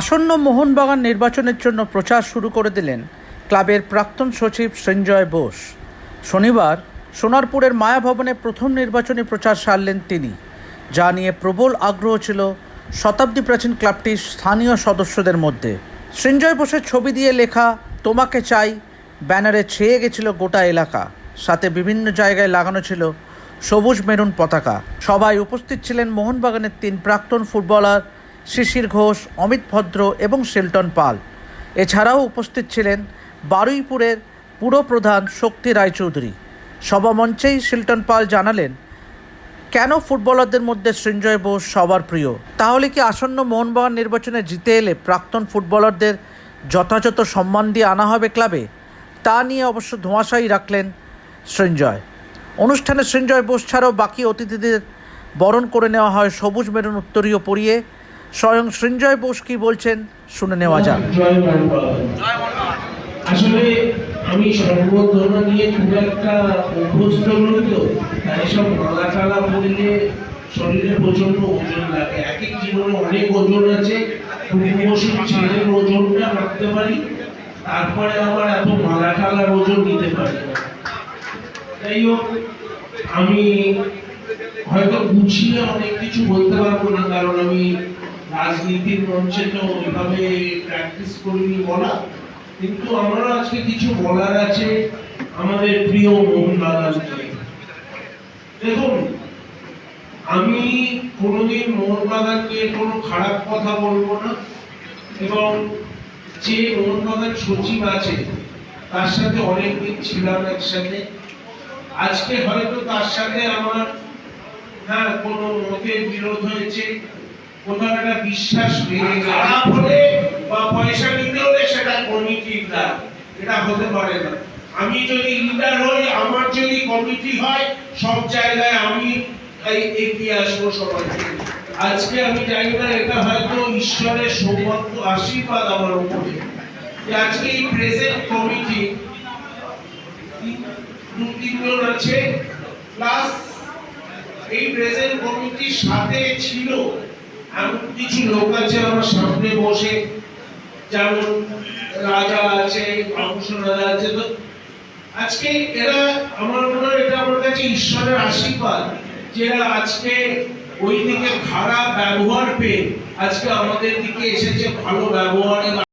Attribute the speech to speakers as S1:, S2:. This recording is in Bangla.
S1: আসন্ন মোহনবাগান নির্বাচনের জন্য প্রচার শুরু করে দিলেন ক্লাবের প্রাক্তন সচিব সঞ্জয় বোস। শনিবার সোনারপুরের মায়াভবনে প্রথম নির্বাচনী প্রচার সারলেন তিনি, যা নিয়ে প্রবল আগ্রহ ছিল শতাব্দী প্রাচীন ক্লাবটির স্থানীয় সদস্যদের মধ্যে। সঞ্জয় বোসের ছবি দিয়ে লেখা, তোমাকে চাই ব্যানারে ছেয়ে গেছিল গোটা এলাকা। সাথে বিভিন্ন জায়গায় লাগানো ছিল সবুজ মেরুন পতাকা। সবাই উপস্থিত ছিলেন মোহনবাগানের তিন প্রাক্তন ফুটবলার শিশির ঘোষ, অমিত ভদ্র এবং শিলটন পাল। এছাড়াও উপস্থিত ছিলেন বারুইপুরের পুরপ্রধান শক্তি রায়চৌধুরী। সভামঞ্চেই শিলটন পাল জানালেন, কেন ফুটবলারদের মধ্যে সৃঞ্জয় বোস সবার প্রিয়? তাহলে কি আসন্ন মোহনবাগান নির্বাচনে জিতে এলে প্রাক্তন ফুটবলারদের যথাযথ সম্মান দিয়ে আনা হবে ক্লাবে? তা নিয়ে অবশ্য ধোঁয়াশাই রাখলেন সৃঞ্জয়। অনুষ্ঠানে সৃঞ্জয় বোস ছাড়াও বাকি অতিথিদের বরণ করে নেওয়া হয় সবুজ মেরুন উত্তরীয় পরিয়ে। স্বয়ং সৃঞ্জয় বোস কি বলছেন শুনে নেওয়া যাক।
S2: আসলে আমি সংবর্ধনা নিয়ে খুব একটা অভ্যস্ত নই তো। তাই সব মালা টালা পড়লে শরীরে প্রচণ্ড ওজন লাগে। এক এক জীবনে অনেক ওজন আছে। পূর্ববসুর ছেলের ওজনটা রাখতে পারি। তারপরে আবার এত মালা টালার ওজন নিতে পারি। যাই হোক, আমি হয়তো গুছিয়ে অনেক কিছু বলতে পারব না, কারণ আমি রাজনীতির মঞ্চে তো ওইভাবে প্র্যাকটিস করিনি বলা, কিন্তু আমারও আজকে কিছু বলার আছে আমাদের প্রিয় মোহনবাগানকে দেখুন, আমি কোনোদিন মোহনবাগানকে কোনো খারাপ কথা বলব না, এবং যে মোহনবাগান সচিব আছে, তার সাথে অনেকদিন ছিলাম একসাথে। আজকে হয়তো তার সাথে আমার হ্যাঁ কোনো মতের বিরোধ হয়েছে কোথাও একটা বিশ্বাস ভেঙে খারাপ হলে বা পয়সা নিতে হলে সেটা কমিটির দায় এটা হতে পারে না। আমি যদি লিডার হই, আমার যদি কমিটি হয়, সব জায়গায় আমি এগিয়ে আসব সবাইকে। আজকে আমি জানি না, এটা হয়তো ঈশ্বরের সৌভাগ্য আশীর্বাদ আমার উপরে। আজকে এই প্রেজেন্ট কমিটি দু তিনজন আছে। প্লাস এই প্রেজেন্ট কমিটির সাথে ছিল এমন কিছু লোক আছে আমার সামনে বসে, যেমন রাজা আছে অংশ রাজা আছে। তো আজকে এরা আমার মনে হয় এটা আমার কাছে ঈশ্বরের আশীর্বাদ, যে এরা আজকে ওই দিকে খারাপ ব্যবহার পেয়ে আজকে আমাদের দিকে এসেছে ভালো ব্যবহারে